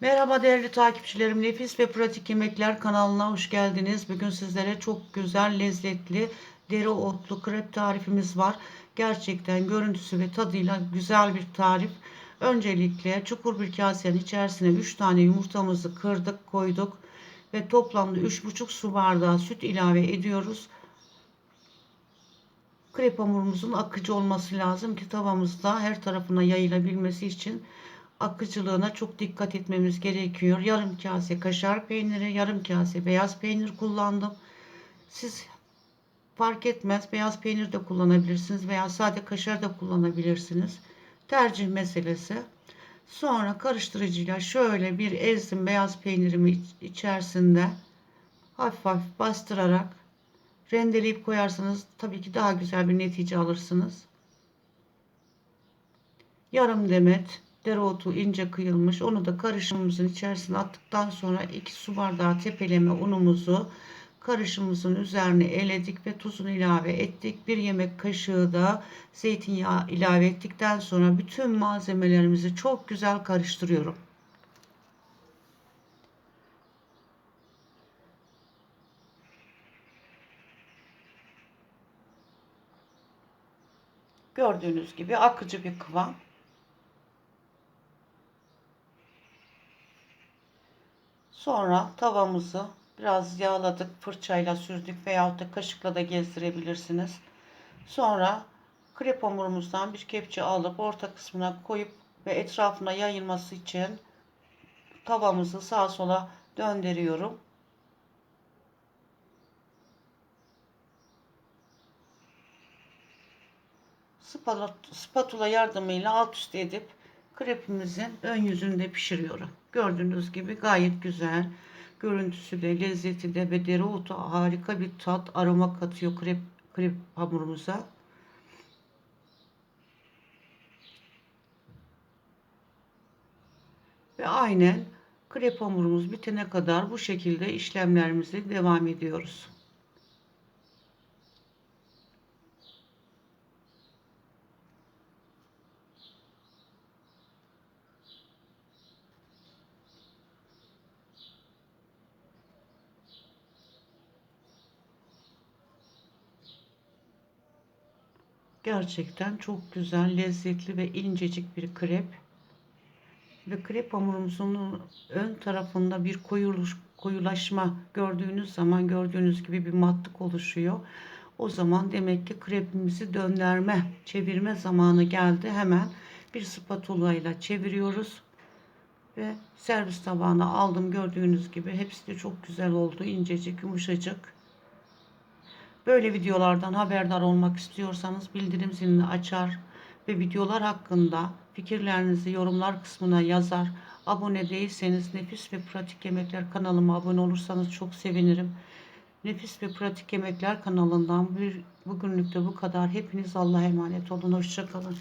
Merhaba değerli takipçilerim. Nefis ve Pratik Yemekler kanalına hoş geldiniz. Bugün sizlere çok güzel, lezzetli dereotlu krep tarifimiz var. Gerçekten görüntüsü ve tadıyla güzel bir tarif. Öncelikle çukur bir kasenin içerisine 3 tane yumurtamızı kırdık, koyduk ve toplamda 3,5 su bardağı süt ilave ediyoruz. Krep hamurumuzun akıcı olması lazım ki tavamızda her tarafına yayılabilmesi için akıcılığına çok dikkat etmemiz gerekiyor. Yarım kase kaşar peyniri, yarım kase beyaz peynir kullandım. Siz fark etmez beyaz peynir de kullanabilirsiniz veya sade kaşar da kullanabilirsiniz. Tercih meselesi. Sonra karıştırıcıyla şöyle bir ezdim beyaz peynirimi içerisinde hafif hafif bastırarak rendeleyip koyarsanız tabii ki daha güzel bir netice alırsınız. Yarım demet dereotu ince kıyılmış. Onu da karışımımızın içerisine attıktan sonra 2 su bardağı tepeleme unumuzu karışımımızın üzerine eledik ve tuzunu ilave ettik. Bir yemek kaşığı da zeytinyağı ilave ettikten sonra bütün malzemelerimizi çok güzel karıştırıyorum. Gördüğünüz gibi akıcı bir kıvam. Sonra tavamızı biraz yağladık, fırçayla sürdük veyahut da kaşıkla da gezdirebilirsiniz. Sonra krep hamurumuzdan bir kepçe alıp orta kısmına koyup ve etrafına yayılması için tavamızı sağa sola döndürüyorum. Spatula yardımıyla alt üst edip krepimizin ön yüzünde pişiriyorum. Gördüğünüz gibi gayet güzel. Görüntüsü de, lezzeti de ve dereotu harika bir tat, aroma katıyor krep, krep hamurumuza. Ve aynen krep hamurumuz bitene kadar bu şekilde işlemlerimizi devam ediyoruz. Gerçekten çok güzel, lezzetli ve incecik bir krep. Ve krep hamurumuzun ön tarafında bir koyuluş, koyulaşma gördüğünüz zaman gördüğünüz gibi bir matlık oluşuyor. O zaman demek ki krepimizi döndürme, çevirme zamanı geldi. Hemen bir spatula ile çeviriyoruz. Ve servis tabağına aldım gördüğünüz gibi. Hepsi de çok güzel oldu. incecik, yumuşacık. Böyle videolardan haberdar olmak istiyorsanız bildirim zilini açar ve videolar hakkında fikirlerinizi yorumlar kısmına yazar. Abone değilseniz Nefis ve Pratik Yemekler kanalıma abone olursanız çok sevinirim. Nefis ve Pratik Yemekler kanalından bir, bugünlük de bu kadar. Hepiniz Allah'a emanet olun. Hoşçakalın.